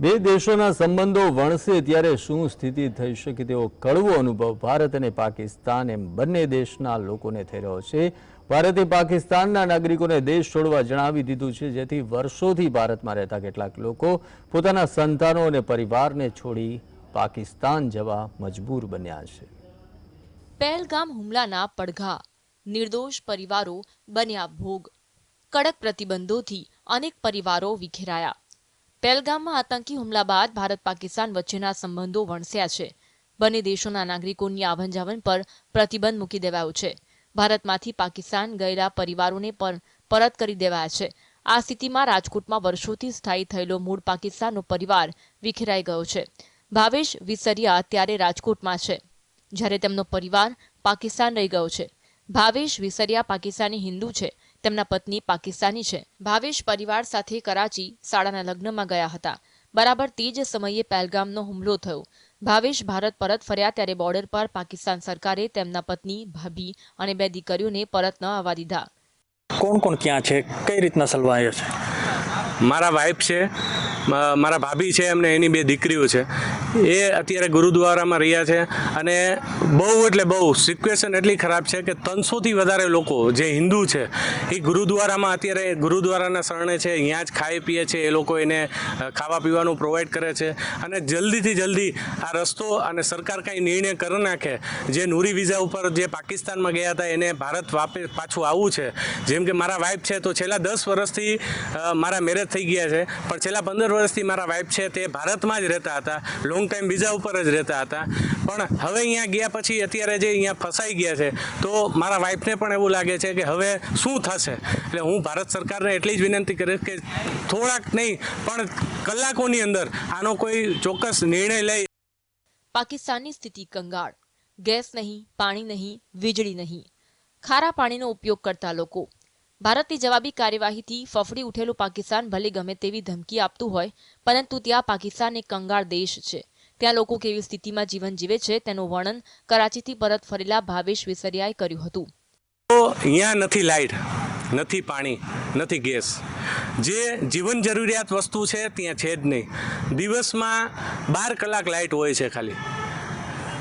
બે દેશોના સંબંધો વણસે ત્યારે શું સ્થિતિ થઈ શકે તેવો કડવો અનુભવ ભારત અને પાકિસ્તાન એમ બંને દેશના લોકોને થઈ રહ્યો છે. ભારતે પાકિસ્તાનના નાગરિકોને દેશ છોડવા જણાવી દીધું છે, જેથી વર્ષોથી ભારતમાં રહેતા કેટલાક લોકો પોતાના સંતાનો અને પરિવારને છોડી પાકિસ્તાન જવા મજબૂર બન્યા છે. પહેલગામ હુમલાના પડઘા, નિર્દોષ પરિવારો બન્યા ભોગ, કડક પ્રતિબંધોથી અનેક પરિવારો વિખેરાયા. પહેલગામમાં આતંકી હુમલા બાદ ભારત પાકિસ્તાન વચ્ચેના સંબંધો વણસ્યા છે. બંને દેશોના નાગરિકોની આવન જાવન પર પ્રતિબંધ મૂકી દેવાયો છે. ભારતમાંથી પાકિસ્તાન ગયેલા પરિવારોને પણ પરત કરી દેવાયા છે. આ સ્થિતિમાં રાજકોટમાં વર્ષોથી સ્થાયી થયેલો મૂળ પાકિસ્તાનનો પરિવાર વિખેરાઈ ગયો છે. ભાવેશ વિસરિયા અત્યારે રાજકોટમાં છે. જ્યારે તેમનો પરિવાર પાકિસ્તાન રહી ગયો છે. ભાવેશ વિસરિયા પાકિસ્તાની હિન્દુ છે. તેમના પત્ની પાકિસ્તાની છે. ભાવેશ પરિવાર સાથે કરાચી શાળાના લગ્નમાં ગયા હતા. બરાબર તે જ સમયે પહેલગામનો હુમલો થયો. ભાવેશ ભારત પરત ફર્યા ત્યારે બોર્ડર પર પાકિસ્તાન સરકારે તેમના પત્ની ભાભી અને બે દીકરીઓને પરત ન આવવા દીધા. કોણ કોણ ક્યાં છે? કઈ રીતના સલવાયો છે? મારા વાઈફ છે મારા ભાભી છે એમને એની બે દીકરીઓ છે. એ અત્યારે ગુરુદ્વારામાં રહ્યા છે અને બહુ એટલે બહુ સિચ્યુએશન એટલી ખરાબ છે કે ત્રણસોથી વધારે લોકો જે હિન્દુ છે, એ ગુરુદ્વારામાં અત્યારે ગુરુદ્વારાના શરણે છે, અહીંયા જ ખાઈ પીએ છે, એ લોકો એને ખાવા પીવાનું પ્રોવાઈડ કરે છે અને જલ્દીથી જલ્દી આ રસ્તો અને સરકાર કાંઈ નિર્ણય કરી નાખે. જે નૂરી વિઝા ઉપર જે પાકિસ્તાનમાં ગયા હતા, એને ભારત વાપે, પાછું આવવું છે. જેમ કે મારા વાઈફ છે, તો છેલ્લા દસ વર્ષથી મારા મેરેજ થઈ ગયા છે. પણ છેલ્લા પંદર વર્ષથી મારા વાઈફ છે, તે ભારતમાં જ રહેતા હતા. લોંગ ટાઈમ બીજા ઉપર જ રહેતા હતા. પણ હવે અહીંયા ગયા પછી અત્યારે જે અહીંયા ફસાઈ ગયા છે, તો મારા વાઈફને પણ એવું લાગે છે કે હવે શું થશે? એટલે હું ભારત સરકારને એટલી જ વિનંતી કરીશ કે થોડાક નહીં, પણ કલાકોની અંદર આનો કોઈ ચોક્કસ નિર્ણય લઈ પાકિસ્તાનની સ્થિતિ કંગાળ. ગેસ નહીં, પાણી નહીં, વીજળી નહીં. ખારા પાણીનો ઉપયોગ કરતા લોકો. ભારતની જવાબી કાર્યવાહીથી ફફડી ઉઠેલું પાકિસ્તાન ભલે ગમે તેવી ધમકી આપતું હોય, પરંતુ ત્યાં પાકિસ્તાન એક કંગાળ દેશ છે. ત્યાં લોકો કેવી સ્થિતિમાં જીવન જીવે છે તેનું વર્ણન કરાચીથી પરત ફરેલા ભાવેશ વિસરિયાએ કર્યું હતું. અહીંયા નથી લાઇટ, નથી પાણી, નથી ગેસ. જે જીવન જરૂરિયાત વસ્તુ છે ત્યાં છે જ નહીં. દિવસમાં બાર કલાક લાઇટ હોય છે ખાલી.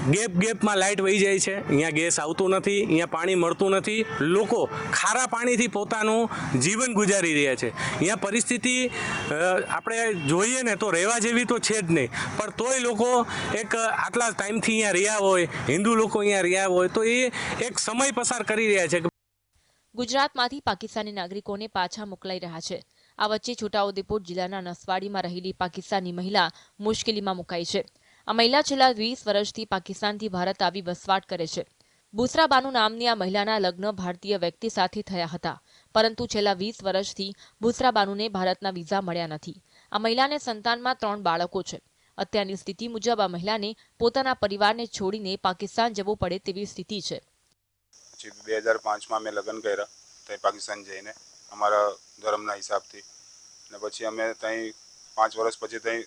ગેપ ગેપમાં લાઇટ વહી જાય છે. અહીંયા ગેસ આવતું નથી, અહીંયા પાણી મળતું નથી. લોકો ખારા પાણીથી પોતાનું જીવન ગુજારી રહ્યા છે. અહીંયા પરિસ્થિતિ આપણે જોઈએ ને તો રહેવા જેવી તો છે જ નહીં. પણ તોય લોકો એક આટલા ટાઈમથી અહીંયા રહ્યા હોય, હિન્દુ લોકો અહીંયા રહ્યા હોય, તો એ એક સમય પસાર કરી રહ્યા છે ગુજરાતમાંથી પાકિસ્તાની નાગરિકોને પાછા મોકલાઈ રહ્યા છે. આ વચ્ચે છોટાઉદેપુર જિલ્લાના નસવાડીમાં રહેલી પાકિસ્તાની મહિલા મુશ્કેલીમાં મુકાઈ છે. આ મહિલા છેલ્લા વીસ વર્ષથી પાકિસ્તાનથી ભારત આવી વસવાટ કરે છે. બુસરાબાનુ નામની આ મહિલાના લગ્ન ભારતીય વ્યક્તિ સાથે થયા હતા. પરંતુ છેલ્લા વીસ વર્ષથી બુસરાબાનુને ભારતના વિઝા મળ્યા નથી. આ મહિલાને સંતાનમાં ત્રણ બાળકો છે. અત્યારની સ્થિતિ મુજબ આ મહિલાને પોતાના પરિવારને છોડીને પાકિસ્તાન જવું પડે તેવી સ્થિતિ છે. બે હજાર પાંચમાં મેં લગ્ન કર્યા ત્યાં પાકિસ્તાન જઈને. અમારા ધર્મના હિસાબથી. અને પછી અમે ત્યાં પાંચ વર્ષ પછી ત્યાં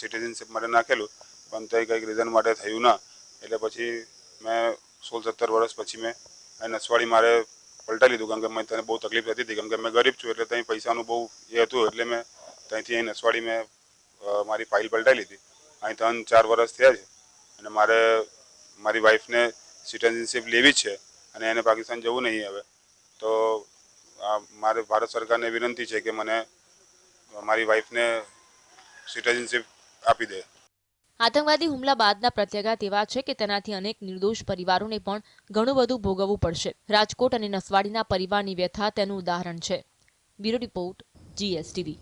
સિટીઝનશીપ માટે નાખેલું, પણ તે કંઈક રીઝન માટે થયું ના. એટલે પછી મેં સોળ સત્તર વર્ષ પછી મેં નસવાડી મારે પલટાવી લીધું, કારણ કે મેં તને બહુ તકલીફ રહેતી હતી કેમ કે મેં ગરીબ છું એટલે ત્યાં પૈસાનું બહુ એ હતું, એટલે મેં ત્યાંથી અહીં નસવાડી મેં મારી ફાઇલ પલટાવી લીધી. અહીં ત્રણ ચાર વર્ષ થયા છે અને મારે મારી વાઈફને સિટીઝનશીપ લેવી જ છે અને એને પાકિસ્તાન જવું નહીં હવે. તો મારે ભારત સરકારને વિનંતી છે કે મને મારી વાઈફને સિટીઝનશીપ આપી દે. આતંકવાદી હુમલા બાદના પ્રત્યાઘાત એવા છે કે તેનાથી અનેક નિર્દોષ પરિવારોને પણ ઘણું બધું ભોગવવું પડશે. રાજકોટ અને નસવાડીના પરિવારની વ્યથા તેનું ઉદાહરણ છે. Bureau report, GSTV.